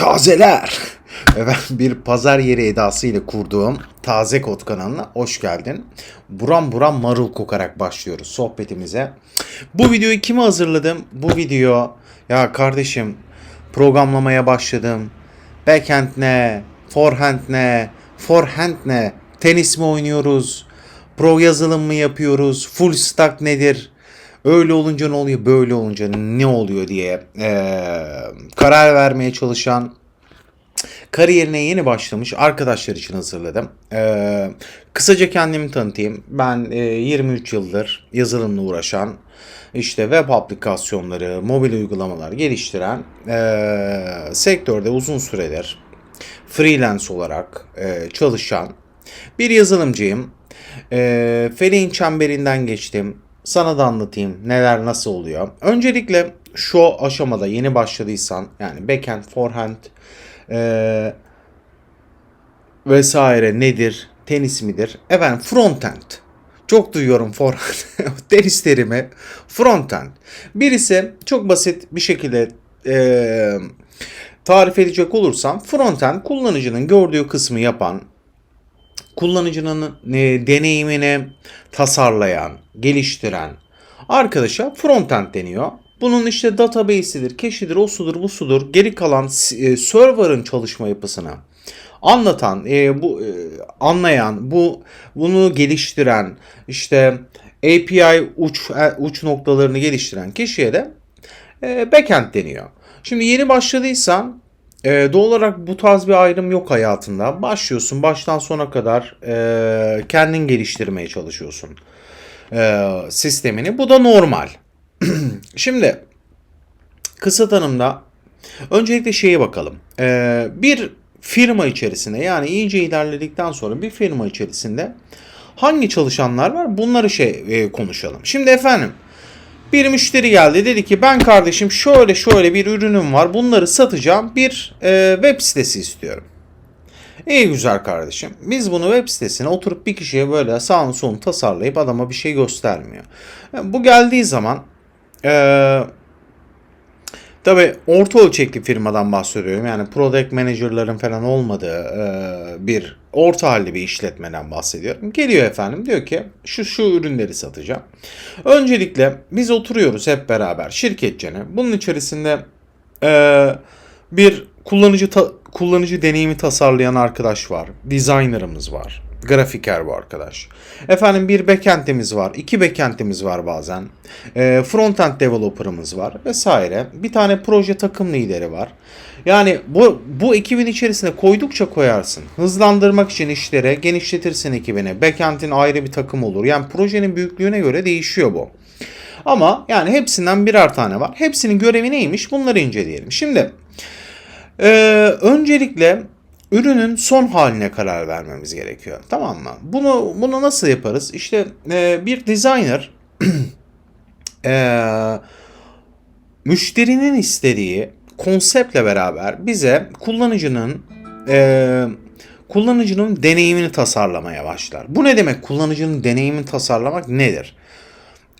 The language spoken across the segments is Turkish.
Tazeler. Evet bir pazar yeri edasıyla kurduğum Taze Kod kanalına hoş geldin. Buram buram marul kokarak başlıyoruz sohbetimize. Bu videoyu kime hazırladım? Bu video ya kardeşim programlamaya başladım. Backhand ne? Forehand ne? Forehand ne? Tenis mi oynuyoruz? Pro yazılım mı yapıyoruz? Full stack nedir? Öyle olunca ne oluyor, böyle olunca ne oluyor diye eee, karar vermeye çalışan kariyerine yeni başlamış arkadaşlar için hazırladım. Ee, kısaca kendimi tanıtayım. Ben e, 23 yıldır yazılımla uğraşan, işte web aplikasyonları, mobil uygulamalar geliştiren, e, sektörde uzun süredir freelance olarak e, çalışan bir yazılımcıyım. E, Feleğin çemberinden geçtim. Sana da anlatayım neler nasıl oluyor. Öncelikle şu aşamada yeni başladıysan yani backend, forehand, e, vesaire nedir? Tenis midir? Efendim frontend. Çok duyuyorum forehand. Tenis terimi frontend. Birisi çok basit bir şekilde e, tarif edecek olursam frontend kullanıcının gördüğü kısmı yapan, kullanıcının e, deneyimini tasarlayan, geliştiren arkadaşa frontend deniyor. Bunun işte database'idir, cache'idir, o sudur, bu sudur. Geri kalan e, server'ın çalışma yapısını anlatan, e, bu e, anlayan, bu bunu geliştiren, işte API uç e, uç noktalarını geliştiren kişiye de e, backend deniyor. Şimdi yeni başladıysan e, doğal olarak bu tarz bir ayrım yok hayatında. Başlıyorsun baştan sona kadar e, kendin geliştirmeye çalışıyorsun e, sistemini. Bu da normal. Şimdi kısa tanımda öncelikle şeye bakalım. E, bir firma içerisinde yani iyice ilerledikten sonra bir firma içerisinde hangi çalışanlar var bunları şey e, konuşalım. Şimdi efendim bir müşteri geldi dedi ki ben kardeşim şöyle şöyle bir ürünüm var bunları satacağım bir e, web sitesi istiyorum. İyi güzel kardeşim. Biz bunu web sitesine oturup bir kişiye böyle sağını solunu tasarlayıp adama bir şey göstermiyor. Yani bu geldiği zaman eee Tabi orta ölçekli firmadan bahsediyorum. Yani product manager'ların falan olmadığı e, bir orta halli bir işletmeden bahsediyorum. Geliyor efendim diyor ki şu şu ürünleri satacağım. Öncelikle biz oturuyoruz hep beraber şirketçene. Bunun içerisinde e, bir kullanıcı ta- kullanıcı deneyimi tasarlayan arkadaş var. Designer'ımız var. Grafiker bu arkadaş. Efendim bir backend'imiz var. iki backend'imiz var bazen. E, frontend developer'ımız var vesaire. Bir tane proje takım lideri var. Yani bu bu ekibin içerisine koydukça koyarsın. Hızlandırmak için işlere genişletirsin ekibine. Backend'in ayrı bir takım olur. Yani projenin büyüklüğüne göre değişiyor bu. Ama yani hepsinden birer tane var. Hepsinin görevi neymiş? Bunları inceleyelim. Şimdi e, öncelikle ürünün son haline karar vermemiz gerekiyor. Tamam mı? Bunu bunu nasıl yaparız? İşte e, bir designer e, müşterinin istediği konseptle beraber bize kullanıcının e, kullanıcının deneyimini tasarlamaya başlar. Bu ne demek? Kullanıcının deneyimini tasarlamak nedir?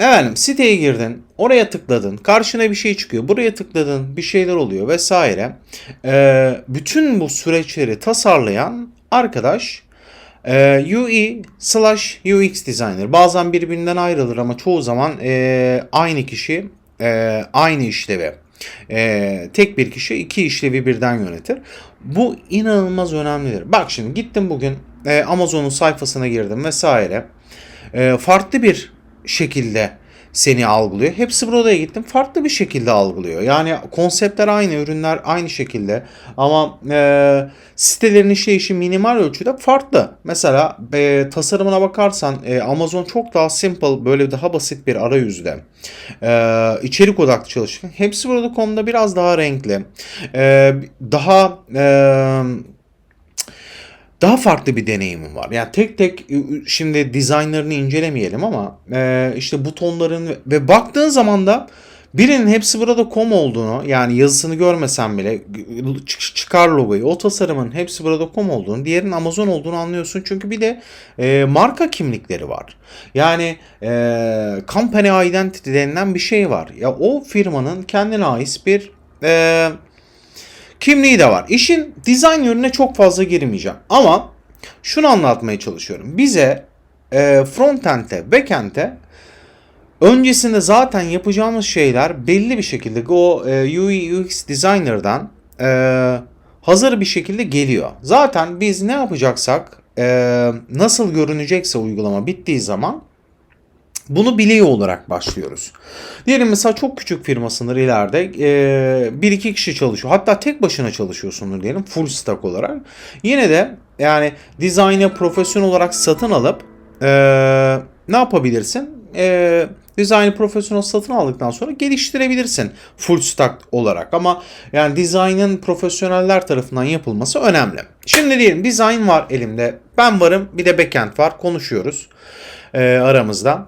Efendim siteye girdin, oraya tıkladın, karşına bir şey çıkıyor, buraya tıkladın, bir şeyler oluyor vesaire. Ee, bütün bu süreçleri tasarlayan arkadaş e, UI slash UX designer. Bazen birbirinden ayrılır ama çoğu zaman e, aynı kişi e, aynı işlevi. E, tek bir kişi iki işlevi birden yönetir. Bu inanılmaz önemlidir. Bak şimdi gittim bugün e, Amazon'un sayfasına girdim vesaire. E, farklı bir şekilde seni algılıyor. Hepsi buradaya gittim farklı bir şekilde algılıyor. Yani konseptler aynı, ürünler aynı şekilde ama e, sitelerin işleyişi minimal ölçüde farklı. Mesela e, tasarımına bakarsan e, Amazon çok daha simple, böyle daha basit bir arayüzde. E, içerik odaklı çalışıyor. Hepsi burada konuda biraz daha renkli. E, daha e, daha farklı bir deneyimim var. Yani tek tek şimdi designer'ını incelemeyelim ama e, işte butonların ve baktığın zaman da birinin hepsi burada com olduğunu yani yazısını görmesen bile çıkar logoyu o tasarımın hepsi burada com olduğunu diğerinin Amazon olduğunu anlıyorsun. Çünkü bir de e, marka kimlikleri var. Yani e, company identity denilen bir şey var. Ya o firmanın kendine ait bir e, kimliği de var. İşin dizayn yönüne çok fazla girmeyeceğim. Ama şunu anlatmaya çalışıyorum. Bize e, frontend'e, backend'e öncesinde zaten yapacağımız şeyler belli bir şekilde o e, UI UX designer'dan e, hazır bir şekilde geliyor. Zaten biz ne yapacaksak e, nasıl görünecekse uygulama bittiği zaman bunu biliyor olarak başlıyoruz. Diyelim mesela çok küçük firmasındır ileride e, bir iki kişi çalışıyor. Hatta tek başına çalışıyorsundur diyelim full stack olarak. Yine de yani dizaynı profesyonel olarak satın alıp e, ne yapabilirsin? E, dizaynı profesyonel satın aldıktan sonra geliştirebilirsin full stack olarak. Ama yani dizaynın profesyoneller tarafından yapılması önemli. Şimdi diyelim dizayn var elimde. Ben varım bir de backend var konuşuyoruz e, aramızda.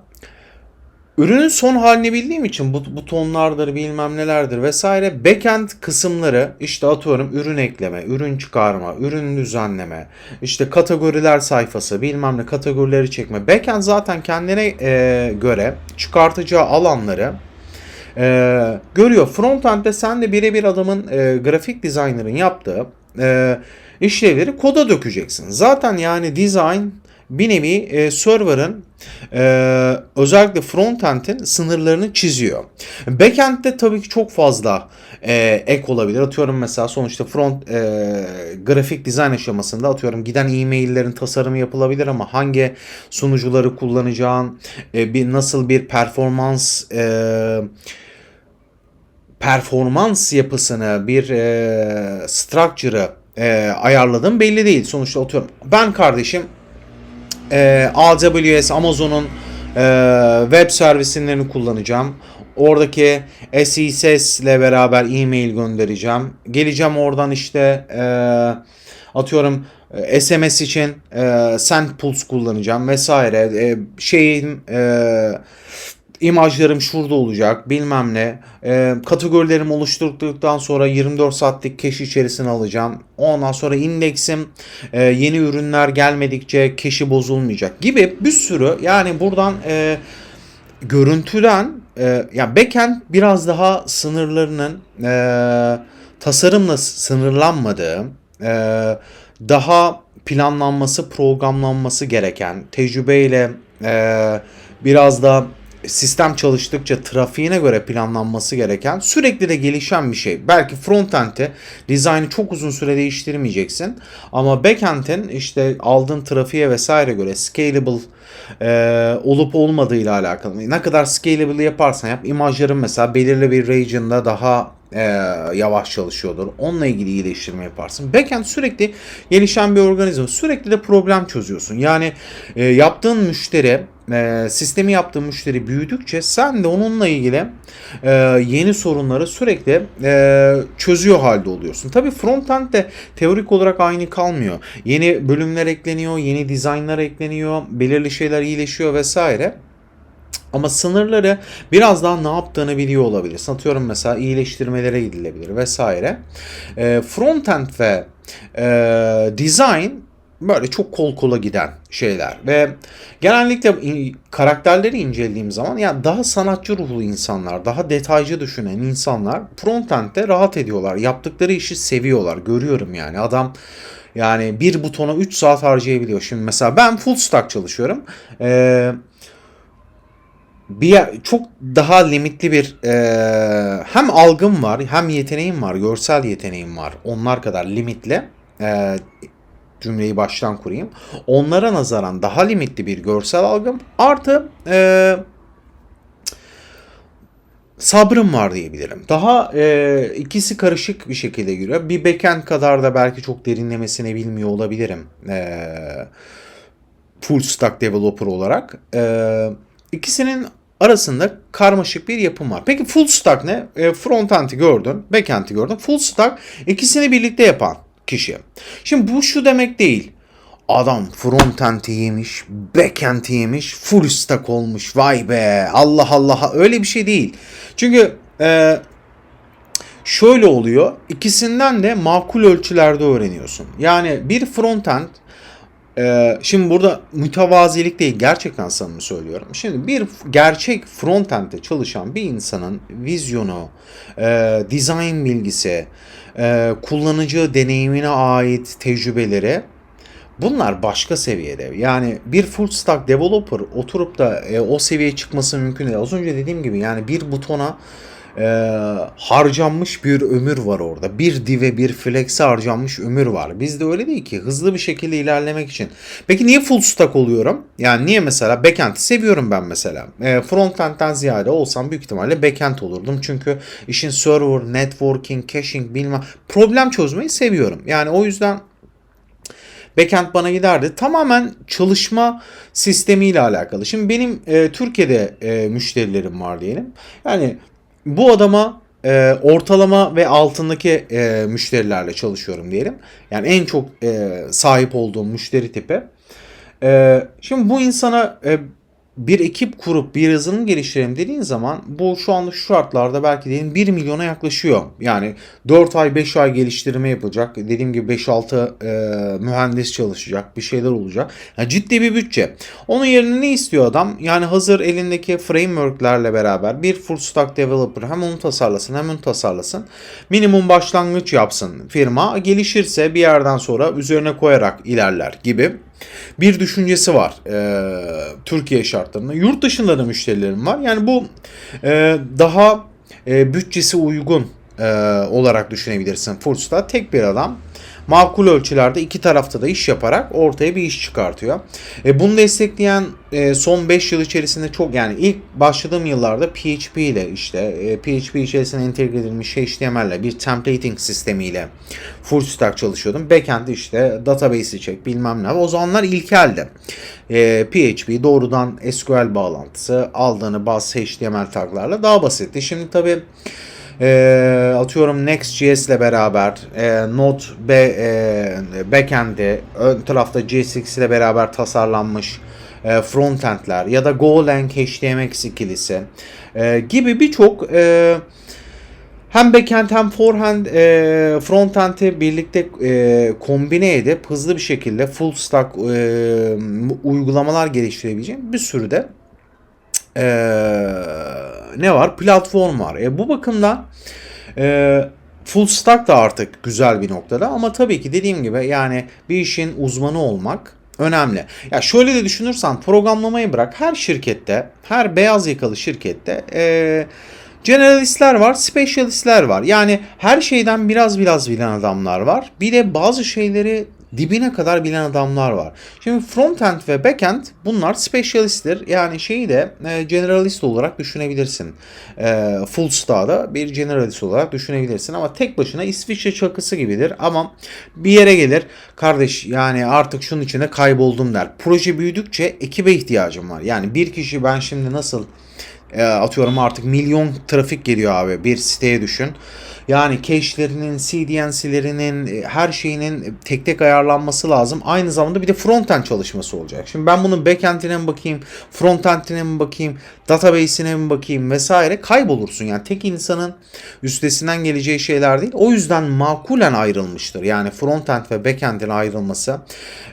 Ürünün son halini bildiğim için bu butonlardır bilmem nelerdir vesaire backend kısımları işte atıyorum ürün ekleme, ürün çıkarma, ürün düzenleme, işte kategoriler sayfası bilmem ne kategorileri çekme. Backend zaten kendine e, göre çıkartacağı alanları e, görüyor. Frontend'de sen de birebir adamın e, grafik designer'ın yaptığı e, işlevleri koda dökeceksin. Zaten yani design bir nevi e, server'ın e, özellikle frontend'in sınırlarını çiziyor. Backend'de tabii ki çok fazla e, ek olabilir. Atıyorum mesela sonuçta front e, grafik dizayn aşamasında atıyorum giden e-maillerin tasarımı yapılabilir ama hangi sunucuları kullanacağın, e, bir nasıl bir performans e, performans yapısını, bir e, structure'ı e, ayarladığım belli değil. Sonuçta atıyorum ben kardeşim e, AWS Amazon'un e, web servislerini kullanacağım. Oradaki SES ile beraber e-mail göndereceğim. Geleceğim oradan işte e, atıyorum e, SMS için e, SendPulse kullanacağım vesaire. E, şeyin e, imajlarım şurada olacak bilmem ne. E, kategorilerimi oluşturduktan sonra 24 saatlik cache içerisine alacağım. Ondan sonra indeksim e, yeni ürünler gelmedikçe cache'i bozulmayacak gibi bir sürü yani buradan e, görüntüden e, yani backend biraz daha sınırlarının e, tasarımla sınırlanmadığı e, daha planlanması programlanması gereken tecrübeyle e, biraz da sistem çalıştıkça trafiğine göre planlanması gereken sürekli de gelişen bir şey. Belki frontend'e dizaynı çok uzun süre değiştirmeyeceksin ama backend'in işte aldığın trafiğe vesaire göre scalable e, olup olmadığıyla alakalı. Ne kadar scalable yaparsan yap imajların mesela belirli bir region'da daha e, yavaş çalışıyordur. Onunla ilgili iyileştirme yaparsın. Backend sürekli gelişen bir organizma. Sürekli de problem çözüyorsun. Yani e, yaptığın müşteri e, sistemi yaptığın müşteri büyüdükçe sen de onunla ilgili e, yeni sorunları sürekli e, çözüyor halde oluyorsun. Tabi frontend de teorik olarak aynı kalmıyor. Yeni bölümler ekleniyor, yeni dizaynlar ekleniyor, belirli şeyler iyileşiyor vesaire. Ama sınırları biraz daha ne yaptığını biliyor olabilir. Atıyorum mesela iyileştirmelere gidilebilir vesaire. E, frontend ve e, design böyle çok kol kola giden şeyler ve genellikle karakterleri incelediğim zaman yani daha sanatçı ruhlu insanlar, daha detaycı düşünen insanlar frontend'de rahat ediyorlar. Yaptıkları işi seviyorlar. Görüyorum yani adam yani bir butona 3 saat harcayabiliyor. Şimdi mesela ben full stack çalışıyorum. Eee bir çok daha limitli bir e, hem algım var hem yeteneğim var görsel yeteneğim var onlar kadar limitli e, cümleyi baştan kurayım onlara nazaran daha limitli bir görsel algım artı e, sabrım var diyebilirim. Daha e, ikisi karışık bir şekilde giriyor. Bir backend kadar da belki çok derinlemesine bilmiyor olabilirim. E, full stack developer olarak. E, ikisinin arasında karmaşık bir yapım var. Peki full stack ne? E, frontend'i gördün, backend'i gördün. Full stack ikisini birlikte yapan kişi. Şimdi bu şu demek değil. Adam frontend'i yemiş, backend'i yemiş, full stack olmuş. Vay be Allah Allah öyle bir şey değil. Çünkü e, şöyle oluyor. İkisinden de makul ölçülerde öğreniyorsun. Yani bir frontend ee, şimdi burada mütevazilik değil gerçekten samimi söylüyorum. Şimdi bir gerçek frontend'de çalışan bir insanın vizyonu, e, design bilgisi, e, kullanıcı deneyimine ait tecrübeleri bunlar başka seviyede. Yani bir full stack developer oturup da e, o seviyeye çıkması mümkün değil. Az önce dediğim gibi yani bir butona e, harcanmış bir ömür var orada. Bir dive bir flex'e harcanmış ömür var. Bizde öyle değil ki. Hızlı bir şekilde ilerlemek için. Peki niye full stack oluyorum? Yani niye mesela backend'i seviyorum ben mesela. E, frontend'den ziyade olsam büyük ihtimalle backend olurdum. Çünkü işin server, networking, caching bilmem problem çözmeyi seviyorum. Yani o yüzden Backend bana giderdi. Tamamen çalışma sistemiyle alakalı. Şimdi benim e, Türkiye'de e, müşterilerim var diyelim. Yani bu adama e, ortalama ve altındaki e, müşterilerle çalışıyorum diyelim. Yani en çok e, sahip olduğum müşteri tipi. E, şimdi bu insana e, bir ekip kurup bir yazılım geliştirelim dediğin zaman bu şu anda şu şartlarda belki diyelim 1 milyona yaklaşıyor. Yani 4 ay 5 ay geliştirme yapacak. Dediğim gibi 5-6 e, mühendis çalışacak. Bir şeyler olacak. Yani ciddi bir bütçe. Onun yerine ne istiyor adam? Yani hazır elindeki frameworklerle beraber bir full stack developer hem onu tasarlasın hem onu tasarlasın. Minimum başlangıç yapsın firma. Gelişirse bir yerden sonra üzerine koyarak ilerler gibi bir düşüncesi var e, Türkiye şartlarında. Yurt dışında da müşterilerim var. Yani bu e, daha e, bütçesi uygun e, olarak düşünebilirsin. Fullstack tek bir adam makul ölçülerde iki tarafta da iş yaparak ortaya bir iş çıkartıyor. E, bunu destekleyen e, son 5 yıl içerisinde çok yani ilk başladığım yıllarda PHP ile işte e, PHP içerisine entegre edilmiş HTML ile bir templating sistemiyle full stack çalışıyordum. Backend işte database'i çek bilmem ne. O zamanlar ilkeldi. E, PHP doğrudan SQL bağlantısı aldığını bazı HTML taglarla daha basitti. Şimdi tabii e, atıyorum Next.js ile beraber e, Node B, e, backend'i ön tarafta JSX ile beraber tasarlanmış e, frontendler ya da Golang HTMX ikilisi e, gibi birçok e, hem backend hem forehand e, frontend'i birlikte e, kombine edip hızlı bir şekilde full stack e, uygulamalar geliştirebileceğim bir sürü de e, ne var? Platform var. E, bu bakımdan e, full stack da artık güzel bir noktada ama tabii ki dediğim gibi yani bir işin uzmanı olmak önemli. Ya şöyle de düşünürsen programlamayı bırak her şirkette, her beyaz yakalı şirkette e, generalistler var, specialistler var. Yani her şeyden biraz biraz bilen adamlar var. Bir de bazı şeyleri dibine kadar bilen adamlar var. Şimdi frontend ve backend bunlar specialisttir. Yani şeyi de e, generalist olarak düşünebilirsin. E, full stack'da bir generalist olarak düşünebilirsin ama tek başına İsviçre çakısı gibidir ama bir yere gelir kardeş yani artık şunun içine kayboldum der. Proje büyüdükçe ekibe ihtiyacım var. Yani bir kişi ben şimdi nasıl e, atıyorum artık milyon trafik geliyor abi bir siteye düşün. Yani cache'lerinin, CDNC'lerinin, e, her şeyinin tek tek ayarlanması lazım. Aynı zamanda bir de frontend çalışması olacak. Şimdi ben bunun backend'ine mi bakayım, frontend'ine mi bakayım, database'ine mi bakayım vesaire kaybolursun. Yani tek insanın üstesinden geleceği şeyler değil. O yüzden makulen ayrılmıştır. Yani frontend ve backend'in ayrılması.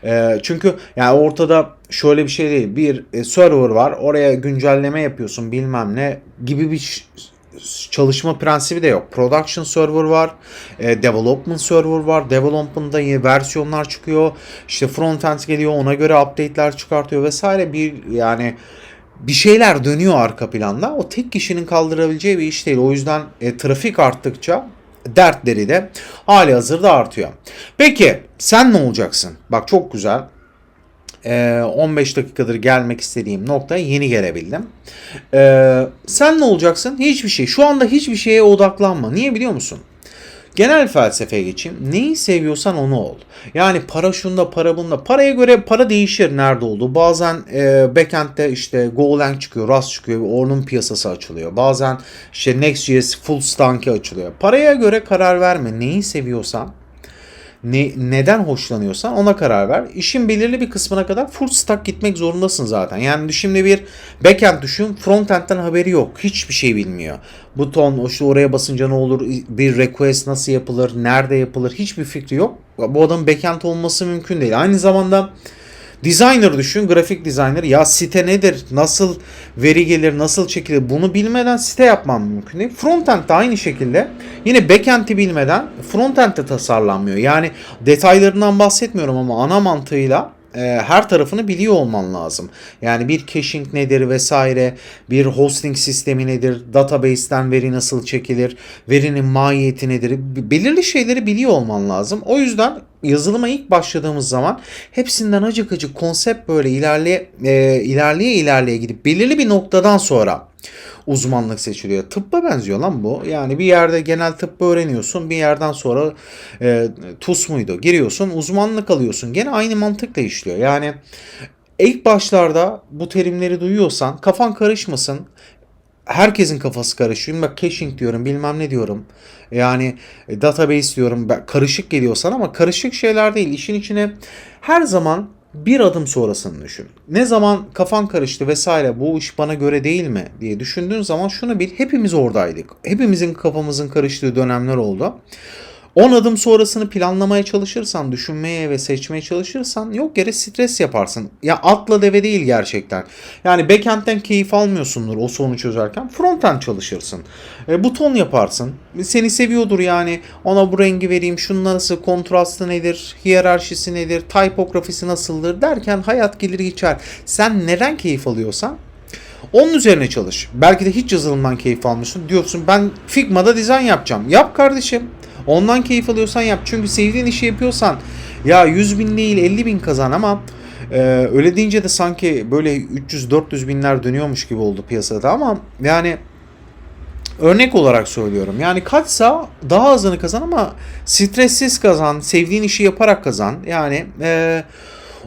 E, çünkü yani ortada şöyle bir şey değil. Bir e, server var. Oraya güncelleme yapıyorsun bilmem ne gibi bir çalışma prensibi de yok. Production server var, e, development server var. Development'da yeni versiyonlar çıkıyor. İşte frontend geliyor, ona göre update'ler çıkartıyor vesaire. Bir yani bir şeyler dönüyor arka planda. O tek kişinin kaldırabileceği bir iş değil. O yüzden e, trafik arttıkça dertleri de hali hazırda artıyor. Peki sen ne olacaksın? Bak çok güzel. 15 ee, dakikadır gelmek istediğim noktaya yeni gelebildim. Ee, sen ne olacaksın? Hiçbir şey. Şu anda hiçbir şeye odaklanma. Niye biliyor musun? Genel felsefeye geçeyim. Neyi seviyorsan onu ol. Yani para şunda para bunda. Paraya göre para değişir nerede olduğu. Bazen e, backend'de işte Golang çıkıyor, Rust çıkıyor. Onun piyasası açılıyor. Bazen işte Next.js full stack'i açılıyor. Paraya göre karar verme. Neyi seviyorsan ne, neden hoşlanıyorsan ona karar ver. İşin belirli bir kısmına kadar full stack gitmek zorundasın zaten. Yani şimdi bir backend düşün frontend'den haberi yok. Hiçbir şey bilmiyor. Buton işte oraya basınca ne olur bir request nasıl yapılır nerede yapılır hiçbir fikri yok. Bu adamın backend olması mümkün değil. Aynı zamanda Designer düşün, grafik designer. Ya site nedir? Nasıl veri gelir, nasıl çekilir? Bunu bilmeden site yapmam mümkün değil. Frontend de aynı şekilde. Yine backend'i bilmeden frontend de tasarlanmıyor. Yani detaylarından bahsetmiyorum ama ana mantığıyla e, her tarafını biliyor olman lazım. Yani bir caching nedir vesaire, bir hosting sistemi nedir, database'ten veri nasıl çekilir, verinin mahiyeti nedir, belirli şeyleri biliyor olman lazım. O yüzden yazılıma ilk başladığımız zaman hepsinden acık acık konsept böyle ilerleye e, ilerleye ilerleye gidip belirli bir noktadan sonra uzmanlık seçiliyor. Tıbba benziyor lan bu. Yani bir yerde genel tıbbı öğreniyorsun. Bir yerden sonra e, TUS muydu? Giriyorsun uzmanlık alıyorsun. Gene aynı mantıkla işliyor. Yani ilk başlarda bu terimleri duyuyorsan kafan karışmasın. Herkesin kafası karışıyor. Bak caching diyorum bilmem ne diyorum. Yani e, database diyorum. Karışık geliyor sana ama karışık şeyler değil. İşin içine her zaman bir adım sonrasını düşün. Ne zaman kafan karıştı vesaire bu iş bana göre değil mi diye düşündüğün zaman şunu bil hepimiz oradaydık. Hepimizin kafamızın karıştığı dönemler oldu. 10 adım sonrasını planlamaya çalışırsan, düşünmeye ve seçmeye çalışırsan yok yere stres yaparsın. Ya atla deve değil gerçekten. Yani backend'den keyif almıyorsundur o sorunu çözerken. Frontend çalışırsın. E, buton yaparsın. Seni seviyordur yani. Ona bu rengi vereyim. Şunun nasıl kontrastı nedir? Hiyerarşisi nedir? Typografisi nasıldır? Derken hayat gelir geçer. Sen neden keyif alıyorsan onun üzerine çalış. Belki de hiç yazılımdan keyif almıyorsun. Diyorsun ben Figma'da dizayn yapacağım. Yap kardeşim. Ondan keyif alıyorsan yap. Çünkü sevdiğin işi yapıyorsan ya 100 bin değil 50 bin kazan ama e, öyle deyince de sanki böyle 300-400 binler dönüyormuş gibi oldu piyasada ama yani örnek olarak söylüyorum. Yani kaçsa daha azını kazan ama stressiz kazan, sevdiğin işi yaparak kazan. Yani e,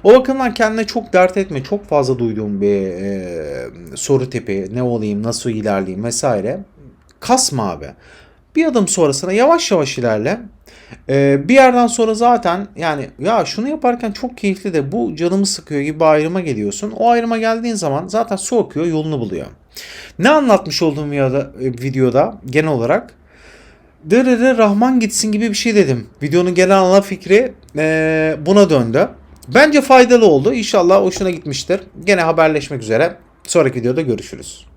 o bakımdan kendine çok dert etme. Çok fazla duyduğum bir e, soru tipi. Ne olayım, nasıl ilerleyeyim vesaire. Kasma abi. Bir adım sonrasına yavaş yavaş ilerle. E, bir yerden sonra zaten yani ya şunu yaparken çok keyifli de bu canımı sıkıyor gibi bir ayrıma geliyorsun. O ayrıma geldiğin zaman zaten su akıyor, yolunu buluyor. Ne anlatmış olduğum e, videoda genel olarak? Dırırı Rahman gitsin gibi bir şey dedim. Videonun genel ana fikri e, buna döndü. Bence faydalı oldu. İnşallah hoşuna gitmiştir. Gene haberleşmek üzere. Sonraki videoda görüşürüz.